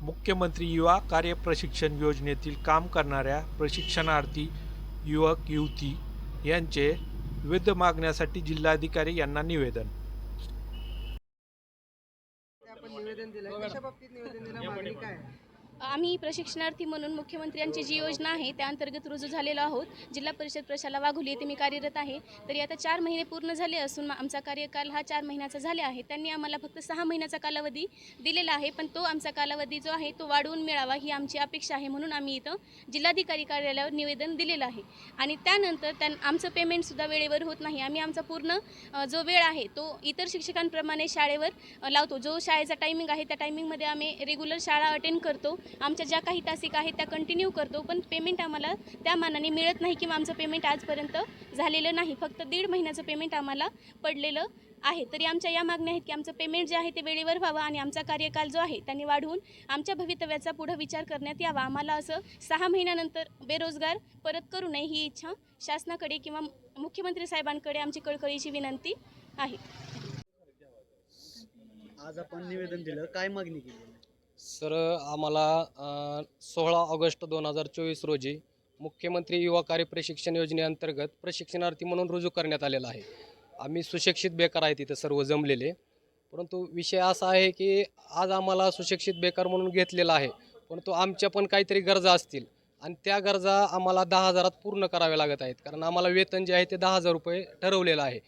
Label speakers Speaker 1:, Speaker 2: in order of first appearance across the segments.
Speaker 1: मुख्यमंत्री युवा कार्य प्रशिक्षण योजनेतील काम करणाऱ्या प्रशिक्षणार्थी युवक युवती यांचे विविध मागण्यासाठी जिल्हाधिकारी यांना निवेदन.
Speaker 2: निवेदन दिलं. कशा बाबतीत निवेदन दिलं? मागणी काय?
Speaker 3: आम्ही प्रशिक्षणार्थी म्हणून मुख्यमंत्र्यांची जी योजना आहे त्या अंतर्गत रुजू झालेलो आहोत. जिल्हा परिषद प्रशाला वाघोली येथे मी कार्यरत आहे. तरी आता चार महिने पूर्ण झाले असून आमचा कार्यकाल हा चार महिन्याचा झाले आहे. त्यांनी आम्हाला फक्त सहा महिन्याचा कालावधी दिलेला आहे पण तो आमचा कालावधी जो आहे तो वाढवून मिळावा ही आमची अपेक्षा आहे म्हणून आम्ही इथं जिल्हाधिकारी कार्यालयावर निवेदन दिलेलं आहे. आणि त्यानंतर त्यां आमचं पेमेंटसुद्धा वेळेवर होत नाही. आम्ही आमचा पूर्ण जो वेळ आहे तो इतर शिक्षकांप्रमाणे शाळेवर लावतो. जो शाळेचा टायमिंग आहे त्या टायमिंगमध्ये आम्ही रेग्युलर शाळा अटेंड करतो. आमच्या ज्या काही तासिक आहेत त्या कंटिन्यू करतो पण पेमेंट आम्हाला त्या मानाने मिळत नाही किंवा आमचं पेमेंट आजपर्यंत झालेलं नाही. फक्त दीड महिन्याचं पेमेंट आम्हाला पडलेलं आहे. तरी आमच्या या मागण्या आहेत की आमचं पेमेंट जे आहे ते वेळेवर व्हावं आणि आमचा कार्यकाल जो आहे त्यांनी वाढवून आमच्या भवितव्याचा पुढं विचार करण्यात यावा. आम्हाला असं सहा महिन्यानंतर बेरोजगार परत करू नये ही इच्छा शासनाकडे किंवा मुख्यमंत्री साहेबांकडे आमची कळकळीची विनंती आहे.
Speaker 4: आज आपण निवेदन दिलं. काय मागणी केली?
Speaker 5: सर आम्हाला सोळा ऑगस्ट दोन हजार चोवीस रोजी मुख्यमंत्री युवा कार्य प्रशिक्षण योजनेअंतर्गत प्रशिक्षणार्थी म्हणून रुजू करण्यात आलेला आहे. आम्ही सुशिक्षित बेकार आहेत इथं सर्व जमलेले. परंतु विषय असा आहे की आज आम्हाला सुशिक्षित बेकार म्हणून घेतलेला आहे परंतु आमच्या पण काहीतरी गरजा असतील आणि त्या गरजा आम्हाला दहा हजारात पूर्ण कराव्या लागत आहेत. कारण आम्हाला वेतन जे आहे ते दहा हजार रुपये ठरवलेलं आहे.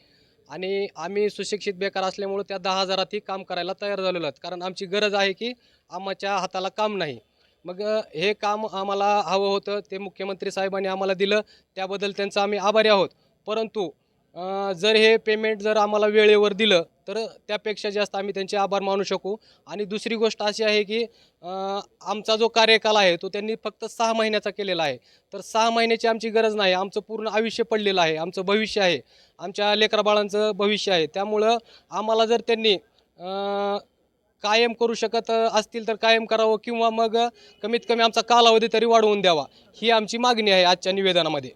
Speaker 5: आणि आम्ही सुशिक्षित बेकार असल्यामुळे त्या दहा हजारातही काम करायला तयार झालेलो आहोत. कारण आमची गरज आहे की आम्हाच्या हाताला काम नाही. मग हे काम आम्हाला हवं होतं ते मुख्यमंत्री साहेबांनी आम्हाला दिलं. त्याबद्दल त्यांचं आम्ही आभारी आहोत. परंतु जर हे पेमेंट जर आम्हाला वेळेवर दिलं तर त्यापेक्षा जास्त आम्ही त्यांचे आभार मानू शकू. आणि दुसरी गोष्ट अशी आहे की आमचा जो कार्यकाल आहे तो त्यांनी फक्त सहा महिन्याचा केलेला आहे. तर सहा महिन्याची आमची गरज नाही आमचं पूर्ण आयुष्य पडलेलं आहे आमचं भविष्य आहे. आमच्या लेकराबाळांचं भविष्य आहे. त्यामुळं आम्हाला जर त्यांनी कायम करू शकत असतील तर कायम करावं किंवा मग कमीत कमी आमचा कालावधी तरी वाढवून द्यावा. ही आमची मागणी आहे आजच्या निवेदनामध्ये.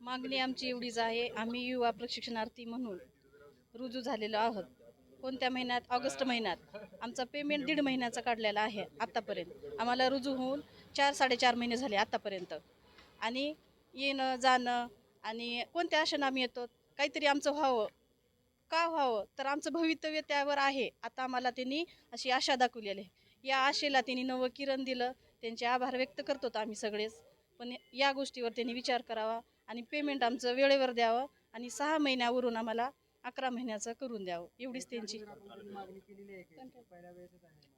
Speaker 6: मागणी आमची एवढीच आहे. आम्ही युवा प्रशिक्षणार्थी म्हणून रुजू झालेलो आहोत. कोणत्या महिन्यात? ऑगस्ट महिन्यात. आमचा पेमेंट दीड महिन्याचा काढलेला आहे आत्तापर्यंत आम्हाला रुजू होऊन चार साडेचार महिने झाले आत्तापर्यंत आणि येणं जाणं आणि कोणत्या आशेनं आम्ही येतो काहीतरी आमचं व्हावं. का व्हावं? तर आमचं भवितव्य त्यावर आहे. आता आम्हाला त्यांनी अशी आशा दाखवलेली आहे. या आशेला त्यांनी नवं किरण दिलं. त्यांचे आभार व्यक्त करतो आम्ही सगळेच. पण या गोष्टीवर त्यांनी विचार करावा आणि पेमेंट आमचं वेळेवर द्यावं आणि सहा महिन्यावरून आम्हाला अकरा महिन्याचं करून द्यावं. एवढीच त्यांची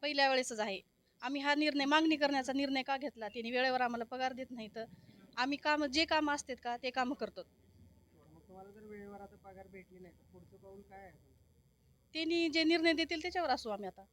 Speaker 2: पहिल्या वेळेसच आहे.
Speaker 6: आम्ही हा निर्णय मागणी करण्याचा निर्णय का घेतला? त्यांनी वेळेवर आम्हाला पगार देत नाही तर आम्ही काम जे कामं असतात का ते कामं करतो. त्यांनी जे निर्णय देतील त्याच्यावर असू आम्ही आता.